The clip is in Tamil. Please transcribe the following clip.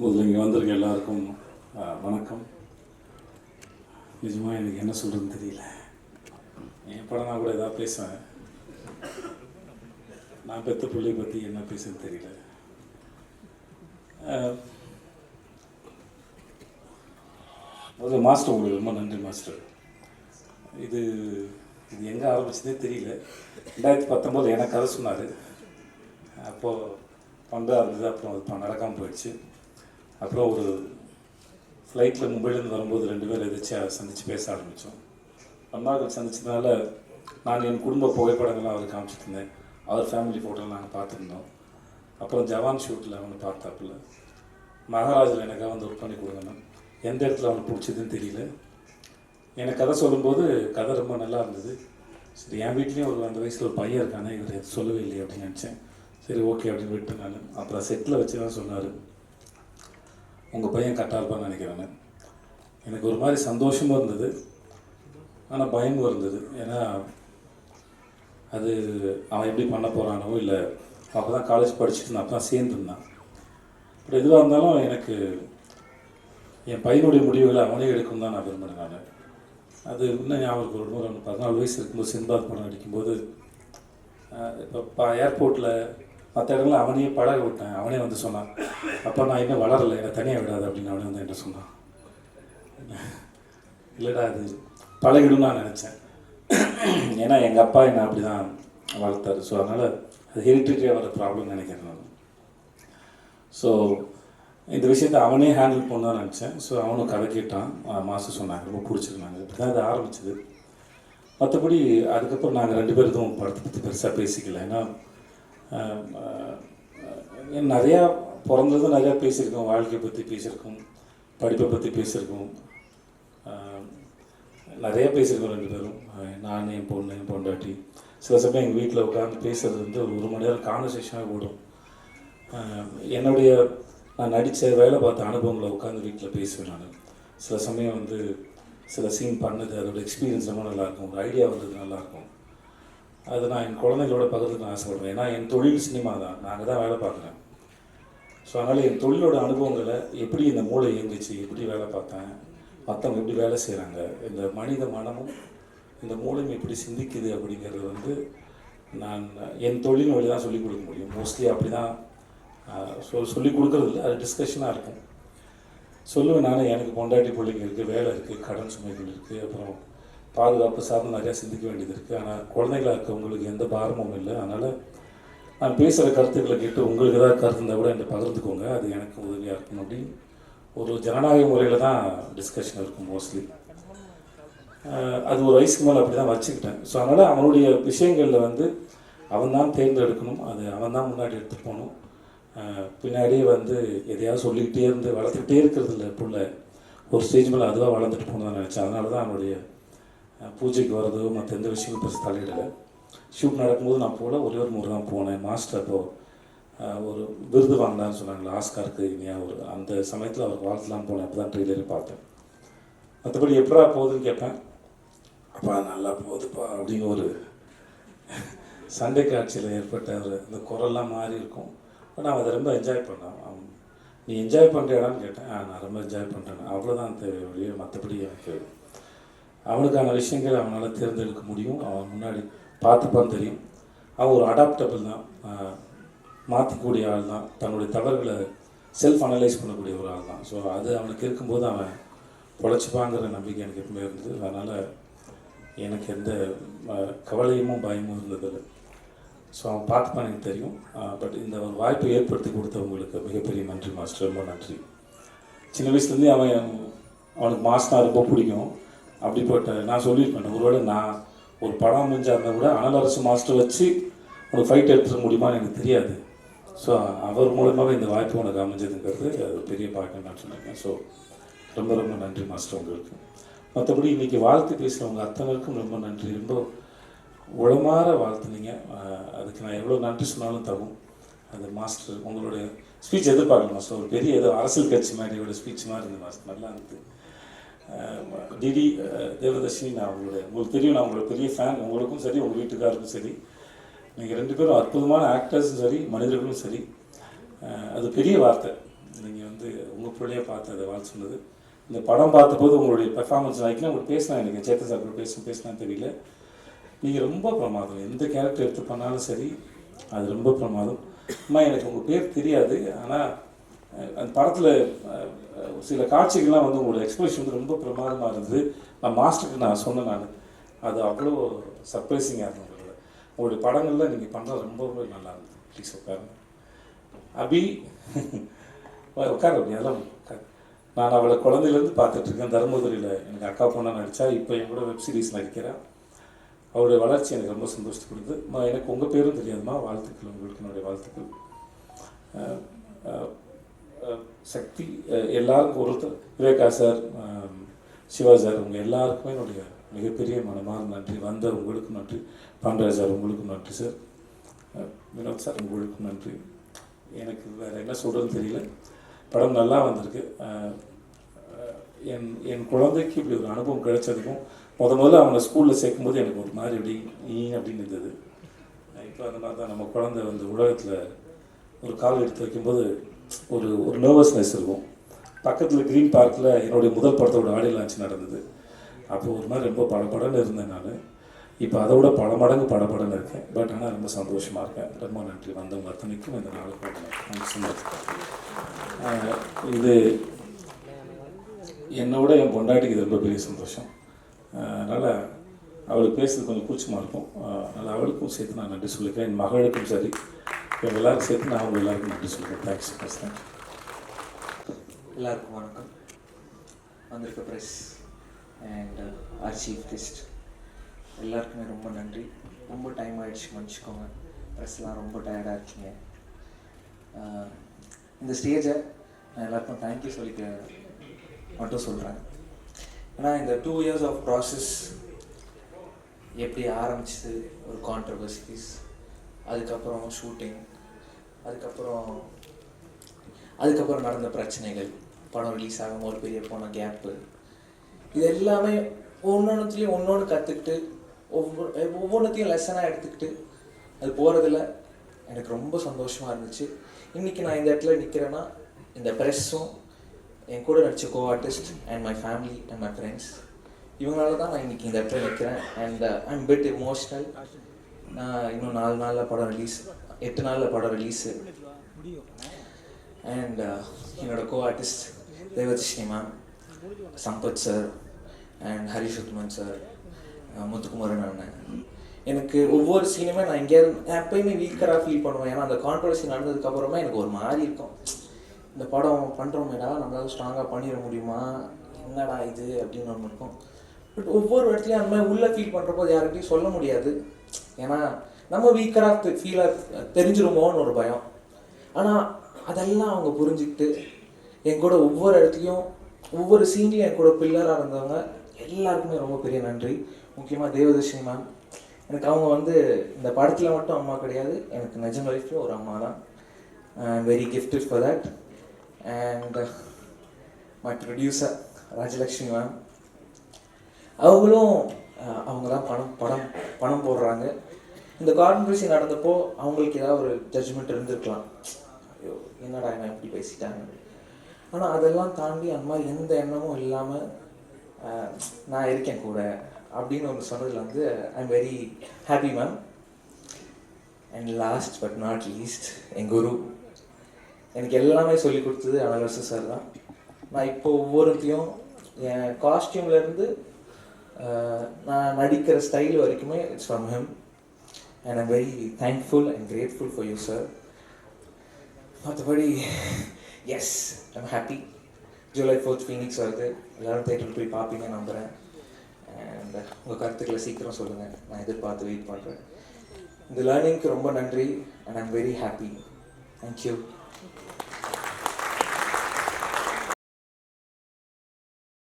முதல்ல இங்கே வந்திருக்க எல்லாருக்கும் வணக்கம். நிஜமாக எனக்கு என்ன சொல்கிறதுன்னு தெரியல. என் படம்னா கூட எதாவது பேசுவேன். நான் பெற்ற பிள்ளைய பற்றி என்ன பேசுன்னு தெரியல. அது மாஸ்டர் உங்களுக்கு ரொம்ப நன்றி மாஸ்டர். இது இது எங்கே ஆரம்பிச்சதே தெரியல. ரெண்டாயிரத்தி பத்தொம்போது எனக்கு கதை சொன்னார். அப்போது பந்தா இருந்தது அப்புறம் அது நடக்காமல் போயிடுச்சு. அப்புறம் ஒரு ஃப்ளைட்டில் மும்பைலேருந்து வரும்போது ரெண்டு பேரும் எதாச்சும் சந்தித்து பேச ஆரம்பித்தோம் அண்ணாக்கள் சந்தித்ததுனால நான் என் குடும்ப புகைப்படங்கள்லாம் அவர் காமிச்சிருந்தேன் அவர் ஃபேமிலி ஃபோட்டோலாம் நாங்கள் பார்த்துருந்தோம். அப்புறம் ஜவான் ஷூட்டில் அவனை பார்த்தாப்புல. மகாராஜில் எனக்காக வந்து ஒர்க் பண்ணி கொடுங்கண்ணா எந்த இடத்துல அவனுக்கு பிடிச்சதுன்னு தெரியல. எனக்கு கதை சொல்லும்போது கதை ரொம்ப நல்லா இருந்தது. சரி என் வீட்லேயும் ஒரு அந்த வயசில் ஒரு பையன் இருக்கானே இவர் சொல்லவே இல்லையே அப்படின்னு நினச்சேன். சரி ஓகே அப்படின்னு விட்டு நான். அப்புறம் செட்டில் வச்சு தான் சொன்னார். உங்கள் பையன் கரெக்டாக இருப்பான்னு நினைக்கிறேன்னு எனக்கு ஒரு மாதிரி சந்தோஷமும் இருந்தது. ஆனால் பயமும் இருந்தது. ஏன்னா அது அவன் எப்படி பண்ண போகிறானோ இல்லை அப்போ தான் காலேஜ் படிச்சுட்டு இருந்தான் அப்போ தான் சேர்ந்துருந்தான் பட் எதுவாக இருந்தாலும் எனக்கு என் பையனுடைய முடிவுகளை அவனே எடுக்கும் தான் நான் விரும்பினேன் நான். அது இன்னும் ஞாபகம் ஒரு முறை பதினாலு வயசு இருக்கும்போது சின்பாத் படம் அடிக்கும்போது இப்போ ஏர்போர்ட்டில் மற்ற இடங்களில் அவனையே பழக விட்டேன். அவனே வந்து சொன்னான் அப்போ நான் இன்னும் வளரலை. என்னை தனியாக விடாது. அப்படின்னு அவனே வந்து என்கிட்ட சொன்னான். இல்லைடா அது பழகிடும் நான் நினச்சேன். ஏன்னா எங்கள் அப்பா என்னை அப்படி தான் வளர்த்தாரு. ஸோ அதனால் அது ஹெரிட்டரியாக வர ப்ராப்ளம் நினைக்கிறேன் நான். ஸோ இந்த விஷயத்தை அவனே ஹேண்டில் பண்ண நினச்சேன். ஸோ அவனும் கதை கேட்டான் மாஸ்டர் சொன்னாங்க ரொம்ப பிடிச்சிருந்தாங்க. இப்படி தான் அது ஆரம்பிச்சது. மற்றபடி அதுக்கப்புறம் நாங்கள் ரெண்டு பேரும் எதுவும் படத்தை பற்றி பெருசாக பேசிக்கல. ஏன்னா நிறையா பிறந்ததும் நிறையா பேசியிருக்கோம். வாழ்க்கையை பற்றி பேசியிருக்கோம். படிப்பை பற்றி பேசியிருக்கோம். நிறையா நிறைய பேசியிருக்கோம் ரெண்டு பேரும். நான் என் பொண்ணு என் பொண்டாட்டி. சில சமயம் எங்கள் வீட்டில் உட்காந்து பேசுறது வந்து ஒரு ஒரு மணி நேரம் கான்வர்சேஷனாக ஓடும் என்னுடைய நான் நடித்த வேலை பார்த்த அனுபவங்களை உட்காந்து வீட்டில் பேசுவேன் நான். சில சமயம் வந்து சில சீன் பண்ணது அதோட எக்ஸ்பீரியன்ஸ் ரொம்ப நல்லாயிருக்கும் ஒரு ஐடியா வந்தது நல்லாயிருக்கும் அது நான் என் குழந்தைகளோட பகிர்ந்துக்க ஆசைப்படுவேன் ஏன்னா என் தொழில் சினிமா தான். நாங்கள் தான் வேலை பார்க்குறேன். ஸோ அதனால் என் தொழிலோட அனுபவங்களை எப்படி இந்த மூளை இயங்குச்சு எப்படி வேலை பார்த்தேன் மற்றவங்க எப்படி வேலை செய்கிறாங்க இந்த மனித மனமும் இந்த மூளையும் எப்படி சிந்திக்குது அப்படிங்கிறது வந்து நான் என் தொழில் வழி தான் சொல்லிக் கொடுக்க முடியும். மோஸ்ட்லி அப்படி தான் சொல் சொல்லிக் கொடுக்கறது இல்லை. அது டிஸ்கஷனாக இருக்கும். சொல்லுவேன் நானும் எனக்கு பொண்டாட்டி பிள்ளைங்க இருக்குது வேலை இருக்குது கடன் சுமைகள் இருக்குது அப்புறம் பாதுகாப்பு சார்ந்து நிறையா சிந்திக்க வேண்டியது இருக்குது ஆனால் குழந்தைகளாக இருக்கவங்களுக்கு எந்த பாரமும் இல்லை. அதனால் நான் பேசுகிற கருத்துக்களை கேட்டு உங்களுக்கு ஏதாவது கருத்து இருந்தால் கூட என்கிட்ட பகிர்ந்துக்கோங்க. அது எனக்கு உதவியாக இருக்கும் அப்படின்னு ஒரு ஜனநாயக முறையில் தான் டிஸ்கஷன் இருக்கும் மோஸ்ட்லி அது ஒரு வயசுக்கு மேலே அப்படி தான் வச்சுக்கிட்டேன். ஸோ அதனால் அவனுடைய விஷயங்களில் வந்து அவன் தான் தேர்ந்தெடுக்கணும். அது அவன் தான் முன்னாடி எடுத்துகிட்டு போகணும். பின்னாடியே வந்து எதையாவது சொல்லிக்கிட்டே இருந்து வளர்த்துக்கிட்டே இருக்கிறது இல்லை பிள்ளை. ஒரு ஸ்டேஜ் மேலே அதுவாக வளர்ந்துட்டு போகணும் தான் நினச்சேன். அதனால தான் அவனுடைய பூஜைக்கு வர்றதோ மற்ற எந்த விஷயமும் பெருசு தலையிடலை. ஷூட் நடக்கும்போது நான் போகல ஒரே ஒரு முறை தான் போனேன். மாஸ்டர் அப்போது ஒரு விருது வாங்கினான்னு சொன்னாங்களே ஆஸ்காருக்கு இனியா ஒரு அந்த சமயத்தில் அவர் வாழ்த்துலாம் போனேன். அப்போ தான் ட்ரெய்லரே பார்த்தேன். மற்றபடி எப்படா போகுதுன்னு கேட்பேன். அப்பா நல்லா போகுதுப்பா அப்படிங்கிற ஒரு சண்டை காட்சியில் ஏற்பட்ட ஒரு இந்த குரல்லாம் மாறி இருக்கும். பட் நான் அதை ரொம்ப என்ஜாய் பண்ணேன். அவன் நீ என்ஜாய் பண்ணுறியாடான்னு கேட்டேன். நான் ரொம்ப என்ஜாய் பண்ணுறேன் அவ்வளோதான் தேவை மற்றபடி எனக்கு அவனுக்கான விஷயங்கள் அவனால் தேர்ந்தெடுக்க முடியும். அவன் முன்னாடி பார்த்துப்பான் தெரியும். அவன் ஒரு அடாப்டபிள் தான். மாற்றக்கூடிய ஆள் தான். தன்னுடைய தவறுகளை செல்ஃப் அனலைஸ் பண்ணக்கூடிய ஒரு ஆள் தான். ஸோ அது அவனுக்கு இருக்கும்போது அவன் பொழைச்சிப்பாங்கிற நம்பிக்கை எனக்கு எப்பவுமே இருந்தது. அதனால் எனக்கு எந்த அஹ், கவலையும் பயமும் இருந்ததில்லை. ஸோ அவன் பார்த்துப்பான் எனக்கு தெரியும். பட் இந்த ஒரு வாய்ப்பை ஏற்படுத்தி கொடுத்தவங்களுக்கு மிகப்பெரிய நன்றி மாஸ்டர். ரொம்ப நன்றி. சின்ன வயசுலேருந்தே அவன் அவனுக்கு மாஸ்னா ரொம்ப பிடிக்கும். அப்படிப்பட்ட நான் சொல்லியிருப்பேன் ஒருவேளை நான் ஒரு படம் முடிஞ்சா இருந்தால் கூட அனலரசு மாஸ்டர் வச்சு உனக்கு ஃபைட் எடுத்துட முடியுமான்னு எனக்கு தெரியாது. ஸோ அவர் மூலமாகவே இந்த வாய்ப்பு உனக்கு அமைஞ்சதுங்கிறது அது பெரிய பாக்கியம் நான் சொன்னேன் ஸோ ரொம்ப ரொம்ப நன்றி மாஸ்டர் உங்களுக்கு. மற்றபடி இன்றைக்கி வாழ்த்து பேசுகிறவங்க அத்தனைக்கும் ரொம்ப நன்றி. ரொம்ப உளமாற வாழ்த்துனீங்க. அதுக்கு நான் எவ்வளோ நன்றி சொன்னாலும் தகும். அது மாஸ்டர் உங்களுடைய ஸ்பீச் எதிர்பார்க்கல மாஸ்டர். ஒரு பெரிய ஏதோ அரசியல் கட்சி மாதிரியோட ஸ்பீச் மாதிரி இருந்தது மாஸ்டர். நல்லா இருந்தது. டிடி தேவதர்ஷினி நான் உங்களுடைய உங்களுக்கு தெரியும் நான் உங்களோட பெரிய ஃபேன் உங்களுக்கும் சரி உங்கள் வீட்டுக்காருக்கும் சரி. நீங்கள் ரெண்டு பேரும் அற்புதமான ஆக்டர்ஸும் சரி மனிதர்களும் சரி. அது பெரிய வார்த்தை. நீங்கள் வந்து உங்கள் பிள்ளையே பார்த்து அதை வாழ் சொன்னது. இந்த படம் பார்த்தபோது உங்களுடைய பெர்ஃபார்மன்ஸ் ஆகிக்கலாம் உங்களுக்கு பேசினா எனக்கு சேத்தன் சார் கூட பேச பேசினா தெரியல. நீங்கள் ரொம்ப பிரமாதம். எந்த கேரக்டர் எடுத்து பண்ணாலும் சரி அது ரொம்ப பிரமாதம். அம்மா எனக்கு உங்கள் பேர் தெரியாது. ஆனால் அந்த படத்தில் சில காட்சிகள்லாம் வந்து உங்களோட எக்ஸ்பிரஷன் வந்து ரொம்ப பிரமாதமாக இருந்தது. நான் மாஸ்டருக்கு நான் சொன்னேன் நான். அது அவ்வளோ சர்ப்ரைசிங்காக இருந்தது உங்களோட. உங்களுடைய படங்களில் நீங்கள் பண்ணுறது ரொம்ப ரொம்ப நல்லா இருந்தது. ப்ளீஸ் உட்காருங்க. அபி உட்கார அப்படி அதெல்லாம் நான் அவளை குழந்தையிலேருந்து பார்த்துட்ருக்கேன் தருமபுரியில் எனக்கு அக்கா பொண்ணாக நடித்தா இப்போ என் கூட வெப்சீரிஸ் நடிக்கிறேன் அவருடைய வளர்ச்சி எனக்கு ரொம்ப சந்தோஷத்தை கொடுத்து எனக்கு உங்கள் பேரும் தெரியாதுமா? வாழ்த்துக்கள் உங்களுக்கு என்னுடைய வாழ்த்துக்கள். சக்தி எல்லாருக்கும் ஒருத்தர். விவேகா சார் சிவா சார் உங்கள் எல்லாருக்குமே என்னுடைய மிகப்பெரிய மனமார்ந்த நன்றி. வந்த உங்களுக்கும் நன்றி. பாண்டராஜ் சார் உங்களுக்கும் நன்றி சார். வினோத் சார் உங்களுக்கும் நன்றி. எனக்கு வேறு என்ன சொல்கிறதுன்னு தெரியல. படம் நல்லா வந்திருக்கு. என் என் குழந்தைக்கு இப்படி ஒரு அனுபவம் கிடைச்சதுக்கும் முத முதல்ல அவனை ஸ்கூலில் சேர்க்கும்போது எனக்கு ஒரு மாதிரி எப்படி நீ அப்படின்னு இருந்தது. இப்போ அந்த மாதிரி தான். நம்ம குழந்தை வந்து உலகத்தில் ஒரு கால் எடுத்து வைக்கும்போது ஒரு ஒரு நர்வஸ்னஸ் இருக்கும். பக்கத்தில் க்ரீன் பார்க்கில் என்னுடைய முதல் படத்தோட ஆடியோ லான்ச் நடந்தது. அப்போ ஒரு மாதிரி ரொம்ப படபடன்னு இருந்தேன் நான். இப்போ அதை விட பல மடங்கு படப்படன்னு இருக்கேன். பட் ஆனால் ரொம்ப சந்தோஷமாக இருக்கேன். ரொம்ப நன்றி. வந்தவங்க அத்தனைக்கும் இந்த நாள் தேங்க்யூ இது என்னோட என் பொண்டாட்டிக்கு இது ரொம்ப பெரிய சந்தோஷம். அதனால் அவளுக்கு பேசுறது கொஞ்சம் கூச்சமாக இருக்கும். அதனால் அவளுக்கும் சேர்த்து நான் நன்றி சொல்லிக்கிறேன். என் மகளுக்கும் சரி. இவங்க எல்லாருக்கும் சேர்த்து நான் அவங்க எல்லாருக்கும் நன்றி சொல்கிறேன் தேங்க்ஸ் ஃபர்ஸ்ட் எல்லாருக்கும் வணக்கம். வந்திருக்க press and our chief guest எல்லாருக்குமே ரொம்ப நன்றி. ரொம்ப டைம் ஆகிடுச்சு மன்னிச்சுக்கோங்க. ப்ரெஸ்லாம் ரொம்ப டயர்டாக இருக்கீங்க uh, இந்த ஸ்டேஜை நான் எல்லாருக்கும் தேங்க்யூ சொல்லிக்க மட்டும் சொல்கிறேன் ஏன்னா இந்த டூ இயர்ஸ் ஆஃப் ப்ராசஸ் எப்படி ஆரம்பிச்சது? ஒரு கான்ட்ரவர்சிஸ் அதுக்கப்புறம் ஷூட்டிங் அதுக்கப்புறம் அதுக்கப்புறம் நடந்த பிரச்சனைகள் படம் ரிலீஸ் ஆகாம ஒரு பெரிய போன கேப்பு இது எல்லாமே ஒவ்வொன்றுத்துலேயும் ஒன்றொன்று கற்றுக்கிட்டு ஒவ்வொரு ஒவ்வொன்றத்தையும் லெசனாக எடுத்துக்கிட்டு அது போகிறதுல எனக்கு ரொம்ப சந்தோஷமாக இருந்துச்சு. இன்றைக்கி நான் இந்த இடத்துல நிற்கிறேன்னா இந்த ப்ரெஸ்ஸும் என் கூட நடிச்ச co artist and my family and my friends இவங்களால தான் நான் இன்றைக்கி இந்த இடத்துல நிற்கிறேன் அண்ட் ஐம் பிட் எமோஷ்னல் இன்னும் நாலு நாளில் படம் ரிலீஸ் எட்டு நாளில் படம் ரிலீஸு அண்ட் என்னோட co artist Devadhishni ma'am Sampath sir and Harish Uthman sir Muthukumaran அண்ணன் எனக்கு ஒவ்வொரு சீனுமே நான் எங்கேயாவது நான் எப்பயுமே வீக்கராக ஃபீல் பண்ணுவேன். ஏன்னா அந்த கான்ட்ரவர்சி நடந்ததுக்கப்புறமா எனக்கு ஒரு மாதிரி இருக்கும். இந்த படம் பண்ணுறோமேடா நம்மளால ஸ்ட்ராங்காக பண்ணிட முடியுமா? என்னடா இது? அப்படின்னு ஒன்று இருக்கும். பட் ஒவ்வொரு இடத்துலையும் அந்த மாதிரி உள்ளே ஃபீல் பண்ணுறப்போ அது யார்கிட்டையும் சொல்ல முடியாது. ஏன்னா நம்ம வீக்கராக ஃபீலாக தெரிஞ்சிருமோன்னு ஒரு பயம். ஆனால் அதெல்லாம் அவங்க புரிஞ்சுக்கிட்டு என் கூட ஒவ்வொரு இடத்துலையும் ஒவ்வொரு சீனியும் என் கூட பில்லராக இருந்தவங்க எல்லாருக்குமே ரொம்ப பெரிய நன்றி. முக்கியமாக தேவதர்ஷினி மேம் எனக்கு அவங்க வந்து இந்த படத்தில் மட்டும் அம்மா கிடையாது. எனக்கு நிஜ லைஃப்பில் ஒரு அம்மா தான். Very gifted for that and my producer Rajalakshmi ma'am அவங்களும் அவங்களாம் அவங்க தான் பணம் பணம் பணம் போடுறாங்க. இந்த கான்வர்சி நடந்தப்போ அவங்களுக்கு ஏதாவது ஒரு ஜட்ஜ்மெண்ட் இருந்திருக்கலாம். ஐயோ என்னடா இவன் இப்படி பேசிட்டாங்க ஆனால் அதெல்லாம் தாண்டி அந்த மாதிரி எந்த எண்ணமும் இல்லாமல் நான் இருக்கேன் கூட அப்படின்னு ஒன்று சொன்னதில் வந்து I am very happy ma'am and last but not least என் குரு. எனக்கு எல்லாமே சொல்லி கொடுத்தது அனலரசு சார் தான். நான் இப்போ ஒவ்வொருத்தையும் என் காஸ்டியூம்லேருந்து நான் நடிக்கிற ஸ்டைல் வரைக்குமே it's from him and I'm very thankful and grateful for you sir மற்றபடி yes I'm happy July fourth Phoenix வருது. எல்லோரும் தேட்டரில் போய் பார்ப்பீங்க நம்புகிறேன் அண்ட் உங்கள் கருத்துக்களை சீக்கிரம் சொல்லுங்கள் நான் எதிர்பார்த்து வெயிட் பண்ணுறேன் இந்த லேர்னிங்க்கு ரொம்ப நன்றி. And I'm very happy thank you